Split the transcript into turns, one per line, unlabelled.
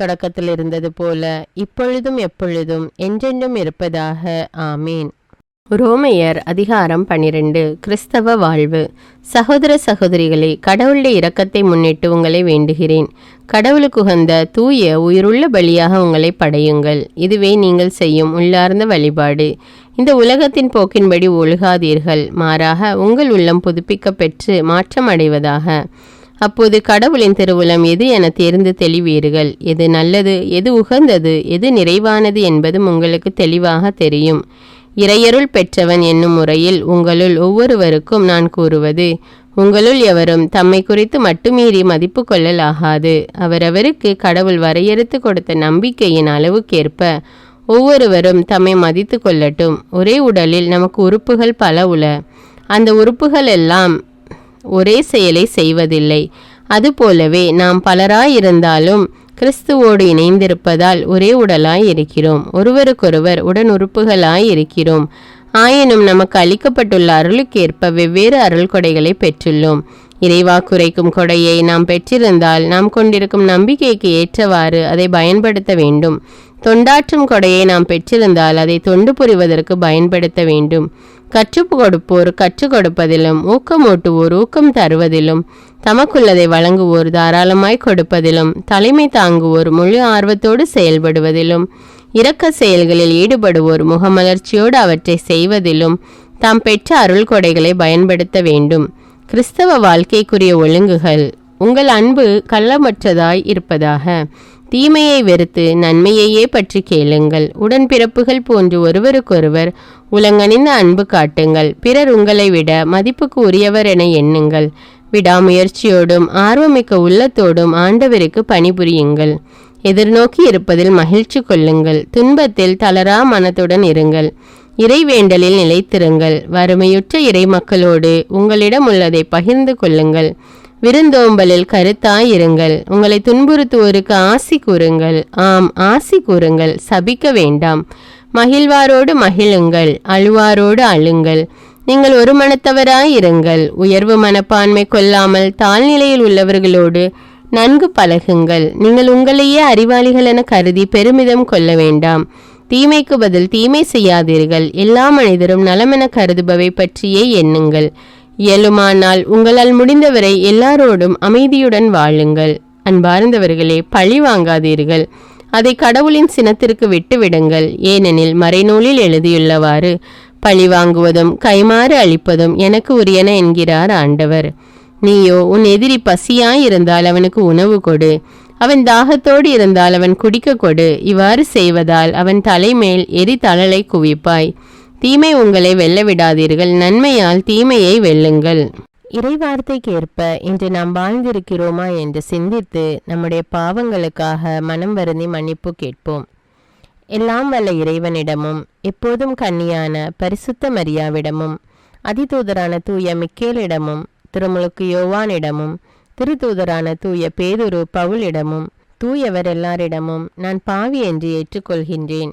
தொடக்கத்தில் இருந்தது போல இப்பொழுதும் எப்பொழுதும் என்றென்றும் இருப்பதாக. ஆமீன். ரோமையர் அதிகாரம் பன்னிரண்டு கிறிஸ்தவ வாழ்வு. சகோதர சகோதரிகளே கடவுளுடைய இரக்கத்தை முன்னிட்டு உங்களை வேண்டுகிறேன். கடவுளுக்குகந்த தூய உயிருள்ள பலியாக உங்களை படையுங்கள். இதுவே நீங்கள் செய்யும் உள்ளார்ந்த வழிபாடு. இந்த உலகத்தின் போக்கின்படி ஒழுகாதீர்கள். மாறாக உங்கள் உள்ளம் புதுப்பிக்க பெற்று மாற்றம் அடைவதாக அப்போது கடவுளின் திருவுளம் எது என தேர்ந்து தெளிவீர்கள். எது நல்லது எது உகந்தது எது நிறைவானது என்பதும் உங்களுக்கு தெளிவாக தெரியும். இறையருள் பெற்றவன் என்னும் முறையில் உங்களுள் ஒவ்வொருவருக்கும் நான் கூறுவது உங்களுள் எவரும் தம்மை குறித்து மட்டுமீறி மதிப்பு கொள்ளலாகாது. அவரவருக்கு கடவுள் வரையறுத்து கொடுத்த நம்பிக்கையின் அளவுக்கேற்ப ஒவ்வொருவரும் தம்மை மதித்து கொள்ளட்டும். ஒரே உடலில் நமக்கு உறுப்புகள் பல உள அந்த உறுப்புகள் எல்லாம் ஒரே செயலை செய்வதில்லை. அதுபோலவே நாம் பலராயிருந்தாலும் கிறிஸ்துவோடு இணைந்திருப்பதால் ஒரே உடலாய் இருக்கிறோம் ஒருவருக்கொருவர் உடன் உறுப்புகளாய் இருக்கிறோம் ஆயினும் நமக்கு அளிக்கப்பட்டுள்ள அருளுக்கேற்ப வெவ்வேறு அருள் கொடைகளை பெற்றுள்ளோம். இறைவா குறைக்கும் கொடையை நாம் பெற்றிருந்தால் நாம் கொண்டிருக்கும் நம்பிக்கைக்கு ஏற்றவாறு அதை பயன்படுத்த வேண்டும். தொண்டாற்றும் கொடையை நாம் பெற்றிருந்தால் அதை தொண்டு புரிவதற்கு பயன்படுத்த வேண்டும். கற்றுப் கொடுப்போர் கற்றுக் கொடுப்பதிலும் ஊக்கமூட்டுவோர் ஊக்கம் தருவதிலும் தமக்குள்ளதை வழங்குவோர் தாராளமாய் கொடுப்பதிலும் தலைமை தாங்குவோர் முழு ஆர்வத்தோடு செயல்படுவதிலும் இரக்க செயல்களில் ஈடுபடுவோர் முகமலர்ச்சியோடு அவற்றை செய்வதிலும் தாம் பெற்ற அருள் கொடைகளை பயன்படுத்த வேண்டும். கிறிஸ்தவ வாழ்க்கைக்குரிய ஒழுங்குகள் உங்கள் அன்பு கள்ளமற்றதாய் இருப்பதாக. தீமையை வெறுத்து நன்மையையே பற்றி கேளுங்கள். உடன்பிறப்புகள் போன்று ஒருவருக்கொருவர் உலங்கணிந்த அன்பு காட்டுங்கள். பிறர் உங்களை விட மதிப்புக்கு உரியவர் என எண்ணுங்கள். விடாமுயற்சியோடும் ஆர்வமிக்க உள்ளத்தோடும் ஆண்டவருக்கு பணிபுரியுங்கள். எதிர்நோக்கி இருப்பதில் மகிழ்ச்சி கொள்ளுங்கள். துன்பத்தில் தளரா மனத்துடன் இருங்கள். இறைவேண்டலில் நிலைத்திருங்கள். வறுமையுற்ற இறை மக்களோடு உங்களிடம் உள்ளதை பகிர்ந்து கொள்ளுங்கள். விருந்தோம்பலில் கருத்தாயிருங்கள். உங்களை துன்புறுத்துவோருக்கு ஆசி கூறுங்கள். ஆம் ஆசி கூறுங்கள். சபிக்க வேண்டாம். மகிழ்வாரோடு மகிழுங்கள். அழுவாரோடு அழுங்கள். நீங்கள் ஒரு மனத்தவராயிருங்கள். உயர்வு மனப்பான்மை கொள்ளாமல் தாழ்நிலையில் உள்ளவர்களோடு நன்கு பழகுங்கள். நீங்கள் உங்களையே அறிவாளிகள் என கருதி பெருமிதம் கொள்ள வேண்டாம். தீமைக்கு பதில் தீமை செய்யாதீர்கள். எல்லா மனிதரும் நலமென கருதுபவை பற்றியே எண்ணுங்கள். இயலுமானால் உங்களால் முடிந்தவரை எல்லாரோடும் அமைதியுடன் வாழுங்கள். அன்பார்ந்தவர்களே பழி வாங்காதீர்கள். அதை கடவுளின் சினத்திற்கு விட்டுவிடுங்கள். ஏனெனில் மறைநூலில் எழுதியுள்ளவாறு பழி வாங்குவதும் கைமாறு அளிப்பதும் எனக்கு உரியன என்கிறார் ஆண்டவர். நீயோ உன் எதிரி பசியாயிருந்தால் அவனுக்கு உணவு கொடு. அவன் தாகத்தோடு இருந்தால் அவன் குடிக்க கொடு. இவ்வாறு செய்வதால் அவன் தலைமேல் எரி தழலை குவிப்பாய். தீமை உங்களை வெல்ல விடாதீர்கள் நன்மையால் தீமையை வெல்லுங்கள். இறைவார்த்தைக்கேற்ப இன்று நாம் வாழ்ந்திருக்கிறோமா என்று சிந்தித்து நம்முடைய பாவங்களுக்காக மனம் வருந்தி மன்னிப்பு கேட்போம். எல்லாம் வல்ல இறைவனிடமும் எப்போதும் கன்னியான பரிசுத்த மரியாவிடமும் அதிதூதரான தூய மிக்கேலிடமும் திருமுழுக்கு யோவானிடமும் திருத்தூதரான தூய பேதுரு பவுலிடமும் தூயவர் எல்லாரிடமும் நான் பாவி என்று ஏற்றுக்கொள்கின்றேன்.